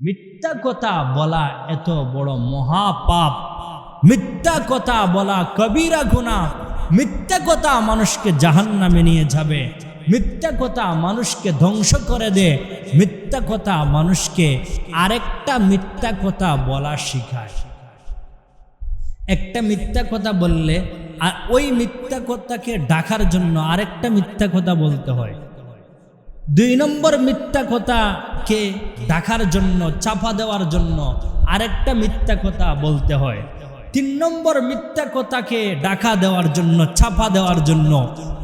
মিথ্যা কথা বলা এত বড় মহাপাপ। মিথ্যা কথা বলা কবিরা গুণা মিথ্যা কথা মানুষকে জাহান্নামে নিয়ে যাবে। মিথ্যা কথা মানুষকে ধ্বংস করে দে। মিথ্যা কথা মানুষকে আরেকটা মিথ্যা কথা বলা শিখায়। একটা মিথ্যা কথা বললে আর ওই মিথ্যা কথাকে ডাকার জন্য আরেকটা মিথ্যা কথা বলতে হয়। দুই নম্বর মিথ্যা কথাকে ডাকার জন্য, চাপা দেওয়ার জন্য আরেকটা মিথ্যা কথা বলতে হয়। তিন নম্বর মিথ্যা কথাকে ডাকা দেওয়ার জন্য ছাপা দেওয়ার জন্য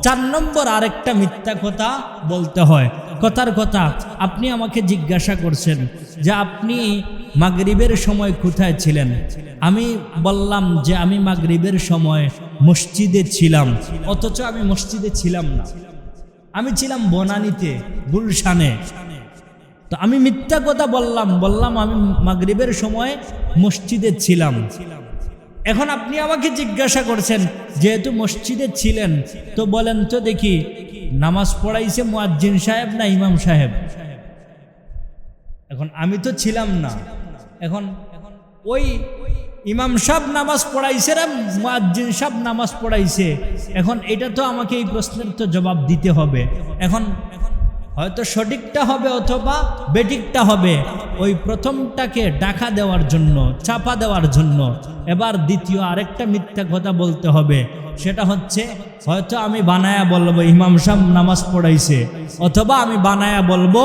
চার নম্বর আরেকটা মিথ্যা কথা বলতে হয়। কথার কথা, আপনি আমাকে জিজ্ঞাসা করছেন যে আপনি মাগরিবের সময় কোথায় ছিলেন? আমি বললাম যে আমি মাগরিবের সময় মসজিদে ছিলাম, অথচ আমি মসজিদে ছিলাম না। আমি ছিলাম বনানীতে, গুলশানে। তো আমি মিথ্যা কথা বললাম বললাম আমি মাগরিবের সময় মসজিদে ছিলাম। এখন আপনি আমাকে জিজ্ঞাসা করছেন, যেহেতু মসজিদে ছিলেন, তো বলেন তো দেখি, নামাজ পড়াইছে মুয়াজ্জিন সাহেব না ইমাম সাহেব? এখন আমি তো ছিলাম না। এখন ওই ইমাম সাহেব নামাজ পড়াইছে না, মুয়াজ্জিন সাহেব নামাজ পড়াইছে? এখন এটা তো আমাকে এই প্রশ্নের তো জবাব দিতে হবে। এখন এখন হয়তো সঠিকটা হবে অথবা বেটিকটা হবে। ওই প্রথমটাকে ডাকা দেওয়ার জন্য, চাপা দেওয়ার জন্য। এবার দ্বিতীয় আরেকটা মিথ্যা কথা বলতে হবে। সেটা হচ্ছে, হয়তো আমি বানায়া বলব, ইমাম সাহেব নামাজ পড়াইছে। অথবা আমি বানায়া বলব,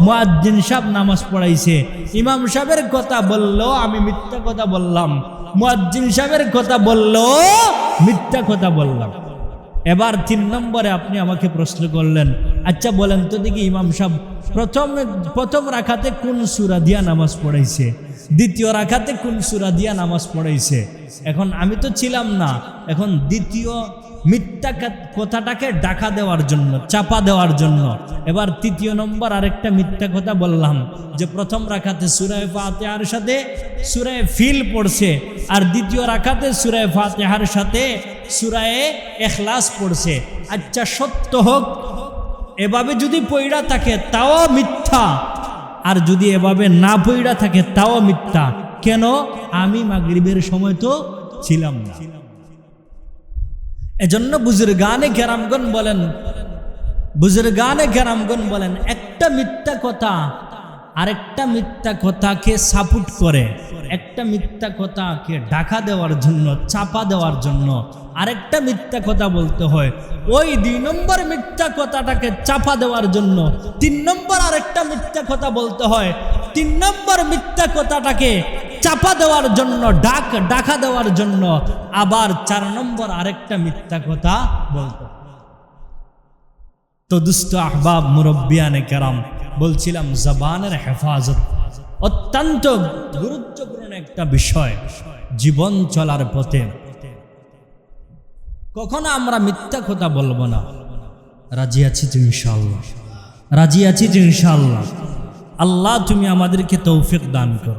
মুয়াজ্জিন সাহেব নামাজ পড়াইছে। ইমাম সাহেবের কথা বলল আমি মিথ্যা কথা বললাম। মুয়াজ্জিন সাহেবের কথা বলল মিথ্যা কথা বললাম। এবার তিন নম্বরে আপনি আমাকে প্রশ্ন করলেন আচ্ছা বলেন তো দেখি ইমাম সাহেব, প্রথম প্রথম রাখাতে কোন সুরা দিয়া নামাজ পড়াইছে? দ্বিতীয় রাখাতে কোন সুরা দিয়া নামাজ পড়াইছে? এখন আমি তো ছিলাম না, এখন দ্বিতীয় মিথ্যা কথাটাকে ডাকা দেওয়ার জন্য, চাপা দেওয়ার জন্য। এবার তৃতীয় নম্বর আরেকটা মিথ্যা কথা বললাম, যে প্রথম রাখাতে সুরায় ফাতেহার সাথে সুরায় ফিল পড়ছে, আর দ্বিতীয় রাখাতে সুরায় ফাতেহার সাথে সুরায় এখলাস পড়ছে। আচ্ছা সত্য হোক এভাবে যদি পইড়া থাকে, তাও মিথ্যা। আর যদি এভাবে না পইড়া থাকে, তাও মিথ্যা। কেন? আমি মাগরিবের সময় তো ছিলাম না। এজন্য বুজুর্গানে কেরামগণ বলেন, বুজুর্গানে কেরামগণ বলেন, একটা মিথ্যা কথা আরেকটা মিথ্যা কথাকে সাপোর্ট করে। একটা মিথ্যা কথাকে ঢাকা দেওয়ার জন্য, চাপা দেওয়ার জন্য আরেকটা মিথ্যা কথা বলতে হয়। ওই দুই নম্বর মিথ্যা কথাটাকে চাপা দেওয়ার জন্য তিন নম্বর আরেকটা মিথ্যা কথা বলতে হয়। তিন নম্বর মিথ্যা কথাটাকে চাপা দেওয়ার জন্য, ডাক ডাকা দেওয়ার জন্য আবার চার নম্বর আরেকটা মিথ্যা কথা বলতো তো দুষ্ট আহবাব মুরব্বিয়ানে কেরাম, বলছিলাম, জবানের হেফাজত অত্যন্ত গুরুত্বপূর্ণ একটা বিষয়, জীবন চলার পথে। কখনো আমরা মিথ্যা কথা বলব না। রাজি আছি তো ইনশাল্লাহ রাজি আছি তো ইনশাল্লাহ আল্লাহ তুমি আমাদেরকে তৌফিক দান করো।